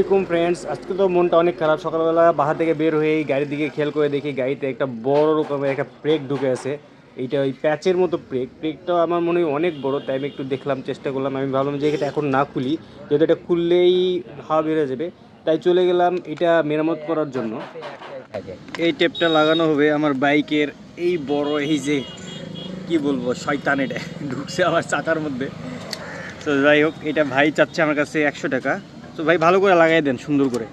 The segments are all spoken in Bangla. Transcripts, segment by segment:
আলাইকুম ফ্রেন্ডস আজকে তো মনটা অনেক খারাপ। সকালবেলা বাসা থেকে বের হয়ে এই গাড়ির দিকে খেয়াল করে দেখি গাড়িতে একটা বড় রকমের একটা ব্রেক ঢুকে আছে। এইটা ওই প্যাচের মতো ব্রেক ব্রেকটা আমার মনে হয় অনেক বড়, তাই আমি একটু দেখলাম, চেষ্টা করলাম। আমি ভাবলাম যে এটা এখন না খুলি, যেহেতু এটা খুললেই হাওয়া বেড়ে যাবে। তাই চলে গেলাম এটা মেরামত করার জন্য। এই টেপটা লাগানো হবে আমার বাইকের এই বড়, এই যে কি বলব, শয়তান এটা। ঢুকছে আমার চাকার মধ্যে। তো যাই হোক, এটা ভাই চাচ্ছে আমার কাছে একশো টাকা। তো ভাই ভালো করে লাগাই দেন সুন্দর করে।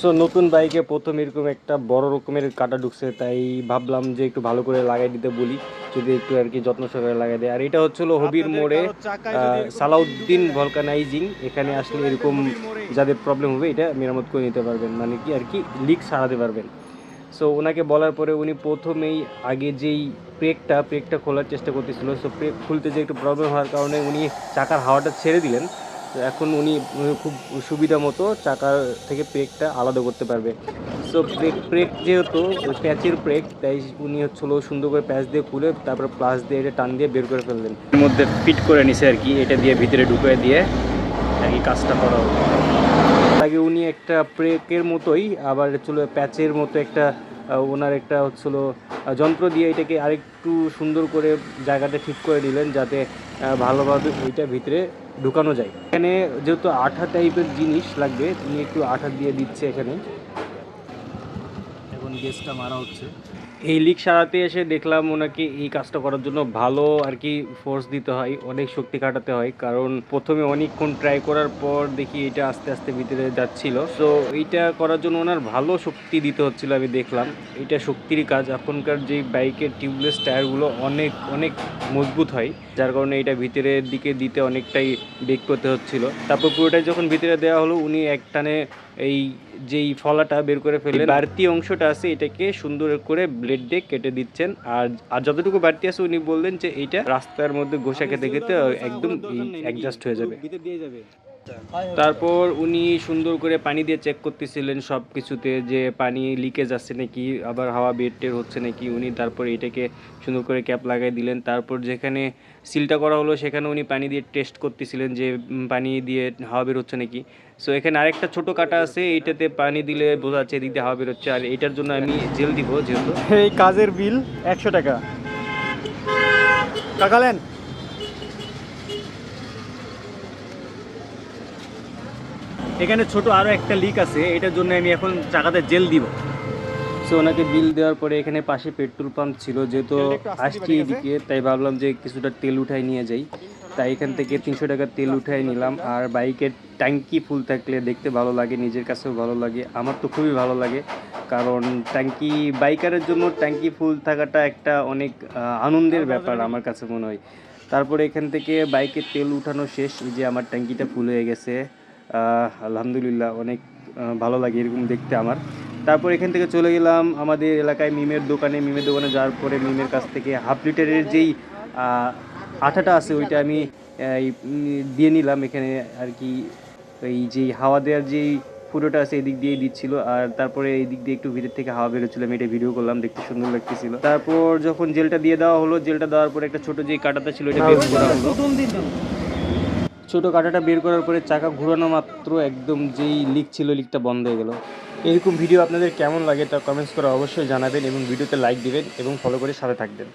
সো নতুন বাইকে প্রথম এরকম একটা বড় রকমের কাটা ঢুকছে তাই ভাবলাম যে একটু ভালো করে লাগাই দিতে বলি যদি একটু আর কি যত্ন সহকারে লাগাই দেয়। আর এটা হচ্ছিল হবির মোড়ে সালাউদ্দিন ভলকানাইজিং এখানে আসলে এরকম যাদের প্রবলেম হবে এটা মেরামত করে নিতে পারবেন মানে কি আর কি লিক সারাতে পারবেন। সো ওনাকে বলার পরে উনি প্রথমেই আগে যেই প্রেকটা প্রেকটা খোলার চেষ্টা করতেছিল সো প্রেক খুলতে যে একটু প্রবলেম হওয়ার কারণে উনি চাকার হাওয়াটা ছেড়ে দিলেন। তো এখন উনি খুব সুবিধা মতো চাকার থেকে ব্রেকটা আলাদা করতে পারবে। সো ব্রেক ব্রেক যেহেতু, ওই প্যাচের ব্রেক, তাই উনি হচ্ছিল সুন্দর করে প্যাচ দিয়ে খুলে তারপর প্লাস দিয়ে এটা টান দিয়ে বের করে ফেললেন। এর মধ্যে ফিট করে নিছে আর কি, এটা দিয়ে ভিতরে ঢুকে দিয়ে আর কি কাজটা করা আগে উনি একটা প্রেকের মতোই আবার হচ্ছিল প্যাচের মতো একটা ওনার একটা হচ্ছিল যন্ত্র দিয়ে এটাকে আরেকটু সুন্দর করে জায়গাটা ঠিক করে দিলেন যাতে ভালোভাবে ওইটা ভিতরে ঢুকানো যায়। এখানে যেহেতু আঠা টাইপের জিনিস লাগবে, উনি একটু আঠা দিয়ে দিচ্ছে এখানে। এখন গেসটা মারা হচ্ছে। এই লিক সারাতে এসে দেখলাম ওনাকে এই কাজটা করার জন্য ভালো আর কি ফোর্স দিতে হয়, অনেক শক্তি কাটাতে হয়। কারণ প্রথমে অনেকক্ষণ ট্রাই করার পর দেখি এটা আস্তে আস্তে ভিতরে যাচ্ছিল। তো এইটা করার জন্য ওনার ভালো শক্তি দিতে হচ্ছিল আমি দেখলাম। এটা শক্তিরই কাজ। এখনকার যে বাইকের টিউবলেস টায়ারগুলো অনেক অনেক মজবুত হয়। যার কারণে এটা ভিতরের দিকে দিতে অনেকটাই বেগ করতে হচ্ছিল। তারপর পুরোটাই যখন ভিতরে দেওয়া হলো, উনি এক টানে এই যেই ফলাটা বের করে ফেলে বাড়তি অংশটা আছে এটাকে সুন্দর করে ব্লেড দিয়ে কেটে দিচ্ছেন। আর আর যতটুকু বাড়তি আছে উনি বললেন যে এইটা রাস্তার মধ্যে ঘোষা খেতে খেতে একদম অ্যাডজাস্ট হয়ে যাবে। তারপর উনি সুন্দর করে পানি দিয়ে চেক করতেছিলেন সব কিছুতে যে পানি লিকেজ আসছে নাকি, আবার হাওয়া বের টের হচ্ছে নাকি। উনি তারপর এটাকে সুন্দর করে ক্যাপ লাগাই দিলেন। তারপর যেখানে সিলটা করা হলো, সেখানে উনি পানি দিয়ে টেস্ট করতেছিলেন যে পানি দিয়ে হাওয়া বের হচ্ছে নাকি। সো এখানে আরেকটা ছোট কাটা আছে, এইটাতে পানি দিলে বোঝা যাচ্ছে এদিক দিয়ে হাওয়া বের হচ্ছে। আর এটার জন্য আমি জেল দিব যেহেতু। এই কাজের বিল একশো টাকা। কাকালেন এখানে ছোট আরও একটা লিক আছে এটার জন্য আমি এখন চাকাতে জেল দিব। সো ওনাকে বিল দেওয়ার পরে এখানে পাশে পেট্রোল পাম্প ছিল যেহেতু আসছি এদিকে তাই ভাবলাম যে কিছুটা তেল উঠাই নিয়ে যাই। তাই এখান থেকে তিনশো টাকার তেল উঠাই নিলাম। আর বাইকের ট্যাঙ্কি ফুল থাকলে দেখতে ভালো লাগে নিজের কাছেও ভালো লাগে আমার তো খুবই ভালো লাগে। কারণ ট্যাঙ্কি বাইকারের জন্য ট্যাঙ্কি ফুল থাকাটা একটা অনেক আনন্দের ব্যাপার আমার কাছে মনে হয়। তারপরে এখান থেকে বাইকের তেল উঠানো শেষ এই যে আমার ট্যাঙ্কিটা ফুল হয়ে গেছে। আলহামদুলিল্লাহ অনেক ভালো লাগে এরকম দেখতে আমার। তারপর এখান থেকে চলে গেলাম আমাদের এলাকায় মিমের দোকানে। মিমের দোকানে যাওয়ার পরে মিমের কাছ থেকে হাফ লিটারের যেই আঠাটা আছে ওইটা আমি দিয়ে নিলাম এখানে আর কি। এই যে হাওয়া দেওয়ার যেই ফুটোটা আছে এদিক দিয়ে দিচ্ছিল আর তারপরে এই দিক দিয়ে একটু ভিতর থেকে হাওয়া বেরোচ্ছিল। আমি এটা ভিডিও করলাম, দেখতে সুন্দর লাগতেছিল। তারপর যখন জেলটা দিয়ে দেওয়া হলো, জেলটা দেওয়ার পরে একটা ছোট যে কাটাটা ছিল এটা বের করা হলো ছোট কাঁটাটা বের করার পরে চাকা ঘুরানো মাত্র একদম যেই লিক ছিল লিকটা বন্ধ হয়ে গেল। এরকম ভিডিও আপনাদের কেমন লাগে তা কমেন্টস করে অবশ্যই জানাবেন এবং ভিডিওতে লাইক দিবেন এবং ফলো করে সাথে থাকবেন।